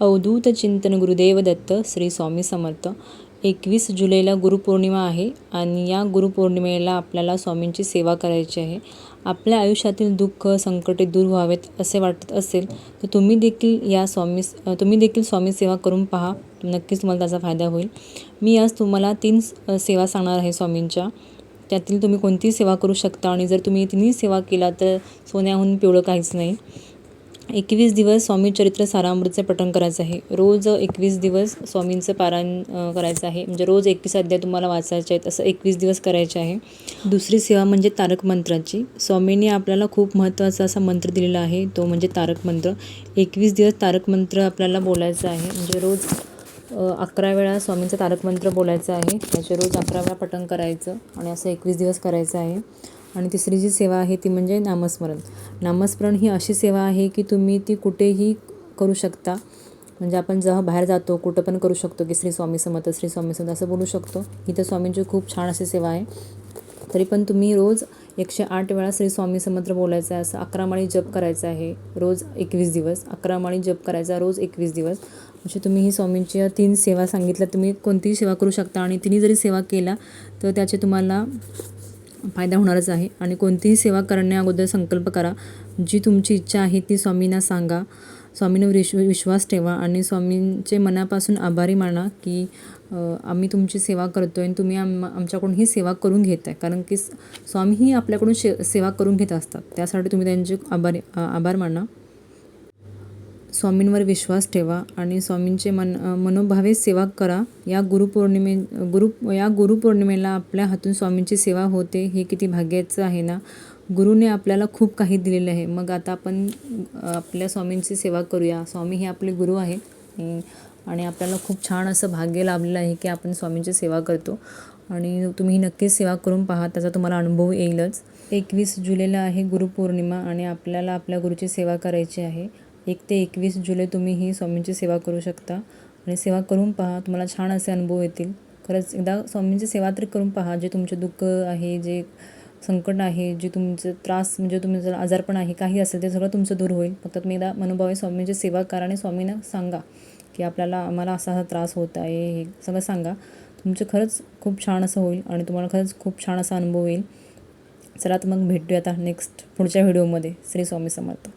अवधूत चिंतन गुरुदेव दत्त श्री स्वामी समर्थ. एकवीस जुलैला गुरुपौर्णिमा आहे आणि या गुरुपौर्णिमेला आपल्याला स्वामींची सेवा करायची आहे. आपल्या आयुष्यातील दुःख संकटे दूर व्हावेत असे वाटत असेल तर तुम्ही देखील या स्वामी तुम्ही देखील स्वामी सेवा करून पहा. नक्कीच तुम्हाला त्याचा फायदा होईल. मी आज तुम्हाला तीन सेवा सांगणार आहे स्वामींच्या. त्यातील तुम्ही कोणतीही सेवा करू शकता आणि जर तुम्ही तिन्ही सेवा केला तर सोन्याहून पिवळं काहीच नाही. एकवीस दिवस स्वामी चरित्र सारामृतचे पठण करायचं आहे. रोज एकवीस दिवस स्वामींचं पारायण करायचं आहे. म्हणजे रोज एकवीस अध्याय तुम्हाला वाचायचे आहेत असं एकवीस दिवस करायचे आहे. दुसरी सेवा म्हणजे तारक मंत्राची. स्वामींनी आपल्याला खूप महत्त्वाचा असा मंत्र दिलेला आहे. तो म्हणजे तारक मंत्र. एकवीस दिवस तारक मंत्र आपल्याला बोलायचं आहे. म्हणजे रोज अकरा वेळा स्वामींचं तारक मंत्र बोलायचं आहे. त्याचे रोज अकरा वेळा पठण करायचं आणि असं एकवीस दिवस करायचं आहे. आणि तिसरी जी सेवा आहे ती म्हणजे नामस्मरण. नामस्मरण ही अशी सेवा आहे की तुम्ही ती कुठेही करू शकता. म्हणजे आपण जेव्हा बाहेर जातो कुठं पण करू शकतो की श्री स्वामी समर्थ श्री स्वामी समर्थ असं बोलू शकतो. ही तर स्वामींची खूप छान अशी सेवा आहे. तरी पण तुम्ही रोज एकशे आठ वेळा श्री स्वामी समर्थ बोलायचं आहे असं अकरा माळी जप करायचं आहे रोज एकवीस दिवस. अकरा माळी जप करायचा रोज एकवीस दिवस. म्हणजे तुम्ही ही स्वामींची तीन सेवा सांगितल्या तुम्ही कोणतीही सेवा करू शकता आणि तिन्ही जरी सेवा केला तर त्याचे तुम्हाला फायदा होणारच आहे. आणि कोणतीही सेवा करण्या अगोदर संकल्प करा. जी तुमची इच्छा आहे ती स्वामींना सांगा. स्वामींवर विश्व विश्वास ठेवा आणि स्वामींचे मनापासून आभारी माना की आम्ही तुमची सेवा करतो आहे आणि तुम्ही आम आमच्याकडून ही सेवा करून घेत आहे कारण की स्वामीही आपल्याकडून शे सेवा करून घेत असतात. त्यासाठी तुम्ही त्यांचे आभारी आभार माना. स्वामींवर विश्वास ठेवा आणि स्वामींचे मन मनोभावे सेवा करा. या गुरुपौर्णिमे गुरु या गुरुपौर्णिमेला आपल्या हातून स्वामींची सेवा होते हे किती भाग्याचं आहे ना? गुरुने आपल्याला खूप काही दिलेलं आहे. मग आता आपण आपल्या स्वामींची सेवा करूया. स्वामी हे आपले गुरु आहेत. आणि आपल्याला खूप छान असं भाग्य लाभलेलं आहे की आपण स्वामींची सेवा करतो. आणि तुम्ही नक्कीच सेवा करून पहा त्याचा तुम्हाला अनुभव येईलच. एकवीस जुलैला आहे गुरुपौर्णिमा आणि आपल्याला आपल्या गुरुची सेवा करायची आहे. एक ते एकवीस जुलै तुम्ही ही स्वामींची सेवा करू शकता. आणि सेवा करून पहा तुम्हाला छान असे अनुभव येतील. खरंच एकदा स्वामींची सेवा तरी करून पहा जे तुमचे दुःख आहे जे संकट आहे जे तुमचं त्रास म्हणजे तुमचं आजारपण आहे काही असेल ते सगळं तुमचं दूर होईल. फक्त तुम्ही एकदा मनोभावे स्वामींची सेवा करा आणि स्वामींना सांगा की आपल्याला आम्हाला असा असा त्रास होत आहे हे सगळं सांगा. तुमचं खरंच खूप छान असं होईल आणि तुम्हाला खरंच खूप छान असा अनुभव येईल. चला तर मग भेटूया आता नेक्स्ट पुढच्या व्हिडिओमध्ये. श्री स्वामी समर्थ.